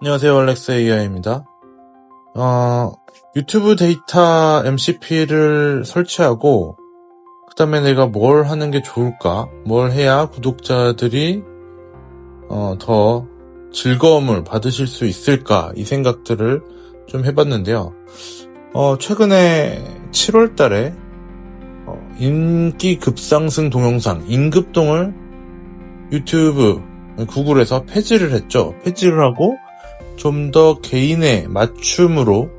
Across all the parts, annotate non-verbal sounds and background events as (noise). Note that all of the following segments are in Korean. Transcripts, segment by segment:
안녕하세요. 알렉스 AI입니다. 어, 유튜브 데이터 MCP를 설치하고, 그 다음에 내가 뭘 하는 게 좋을까? 뭘 해야 구독자들이, 어, 더 즐거움을 받으실 수 있을까? 이 생각들을 좀 해봤는데요. 어, 최근에 7월 달에, 어, 인기 급상승 동영상, 인급동을 유튜브, 구글에서 폐지를 했죠. 폐지를 하고, 좀 더 개인의 맞춤으로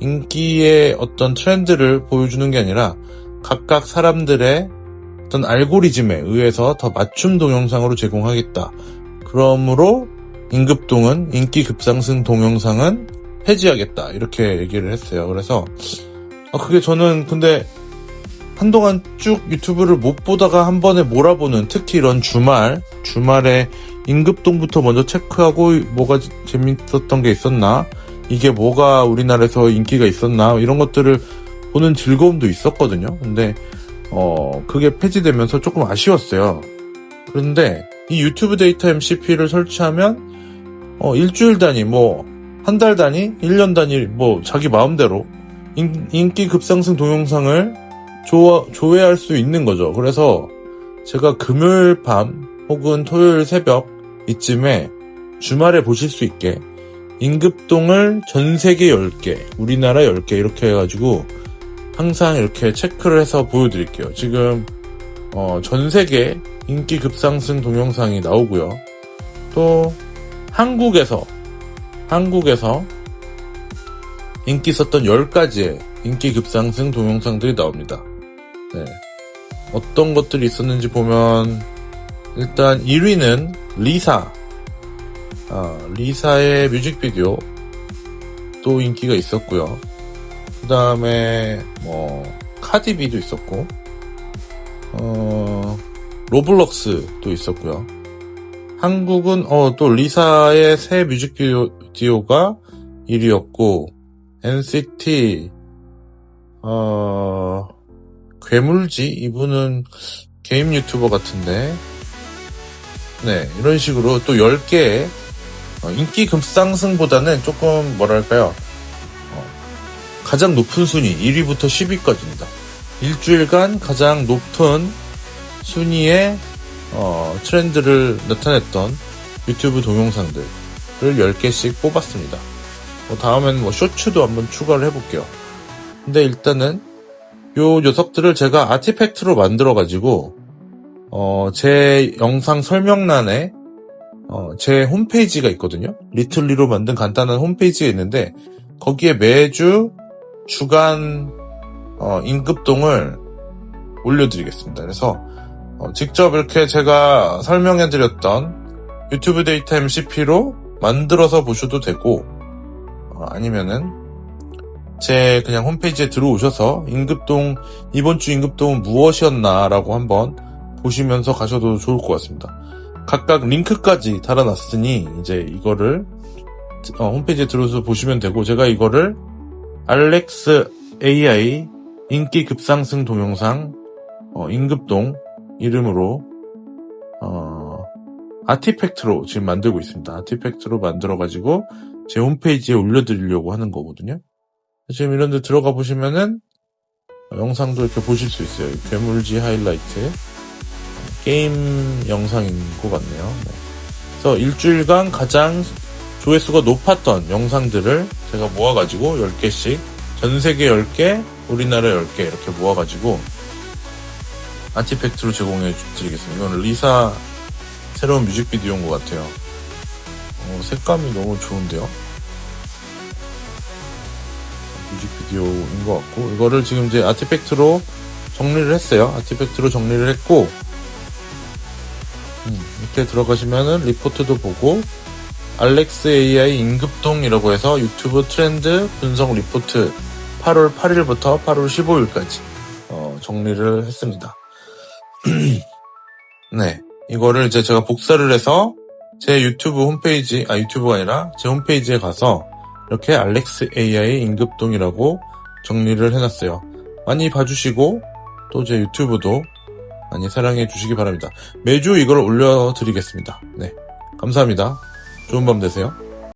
인기의 어떤 트렌드를 보여주는 게 아니라 각각 사람들의 어떤 알고리즘에 의해서 더 맞춤 동영상으로 제공하겠다. 그러므로 임급동은 인기 급상승 동영상은 폐지하겠다. 이렇게 얘기를 했어요. 그래서 아, 그게 저는 근데 한동안 쭉 유튜브를 못 보다가 한 번에 몰아보는 특히 이런 주말 주말에 임급동부터 먼저 체크하고 뭐가 재밌었던 게 있었나 이게 뭐가 우리나라에서 인기가 있었나 이런 것들을 보는 즐거움도 있었거든요. 근데 어 그게 폐지되면서 조금 아쉬웠어요. 그런데 이 유튜브 데이터 MCP를 설치하면 어 일주일 단위 뭐 한 달 단위, 1년 단위 뭐 자기 마음대로 인, 인기 급상승 동영상을 조, 조회할 수 있는 거죠. 그래서 제가 금요일 밤 혹은 토요일 새벽 이쯤에 주말에 보실 수 있게 임급동을 전 세계 10개, 우리나라 10개 이렇게 해가지고 항상 이렇게 체크를 해서 보여드릴게요. 지금 어, 전 세계 인기 급상승 동영상이 나오고요. 또 한국에서 한국에서 인기 있었던 10가지의 인기 급상승 동영상들이 나옵니다. 네. 어떤 것들이 있었는지 보면 일단 1위는 리사 아, 리사의 뮤직비디오 또 인기가 있었고요. 그 다음에 뭐 카디비도 있었고 어, 로블록스도 있었고요. 한국은 어, 또 리사의 새 뮤직비디오가 1위였고 NCT 어, 괴물지? 이분은 게임 유튜버 같은데. 네 이런 식으로 또 10개의 어, 인기 급상승보다는 조금 뭐랄까요? 어, 가장 높은 순위 1위부터 10위까지입니다. 일주일간 가장 높은 순위의 어, 트렌드를 나타냈던 유튜브 동영상들을 10개씩 뽑았습니다. 뭐 다음엔 뭐 쇼츠도 한번 추가를 해볼게요. 근데 일단은 요 녀석들을 제가 아티팩트로 만들어 가지고, 어, 제 영상 설명란에, 어, 제 홈페이지가 있거든요? 리틀리로 만든 간단한 홈페이지가 있는데, 거기에 매주 주간, 어, 임급동을 올려드리겠습니다. 그래서, 어, 직접 이렇게 제가 설명해드렸던 유튜브 데이터 MCP로 만들어서 보셔도 되고, 어, 아니면은, 제 그냥 홈페이지에 들어오셔서 임급동 이번 주 임급동은 무엇이었나라고 한번 보시면서 가셔도 좋을 것 같습니다. 각각 링크까지 달아놨으니 이제 이거를 어, 홈페이지에 들어오셔서 보시면 되고 제가 이거를 알렉스 AI 인기 급상승 동영상 어, 임급동 이름으로 어, 아티팩트로 지금 만들고 있습니다. 아티팩트로 만들어가지고 제 홈페이지에 올려드리려고 하는 거거든요. 지금 이런 데 들어가 보시면은 영상도 이렇게 보실 수 있어요. 괴물지 하이라이트. 게임 영상인 것 같네요. 네. 그래서 일주일간 가장 조회수가 높았던 영상들을 제가 모아가지고 10개씩, 전 세계 10개, 우리나라 10개 이렇게 모아가지고 아티팩트로 제공해 드리겠습니다. 이건 리사 새로운 뮤직비디오인 것 같아요. 어, 색감이 너무 좋은데요. 뮤직비디오인 것 같고 이거를 지금 이제 아티팩트로 정리를 했어요. 아티팩트로 정리를 했고 음, 이렇게 들어가시면은 리포트도 보고 알렉스 AI 임급동이라고 해서 유튜브 트렌드 분석 리포트 8월 8일부터 8월 15일까지 어, 정리를 했습니다. (clears throat) 네, 이거를 이제 제가 복사를 해서 제 유튜브 홈페이지, 아 유튜브가 아니라 제 홈페이지에 가서 이렇게 알렉스 AI 임급동이라고 정리를 해놨어요. 많이 봐주시고 또 제 유튜브도 많이 사랑해 주시기 바랍니다. 매주 이걸 올려드리겠습니다. 네, 감사합니다. 좋은 밤 되세요.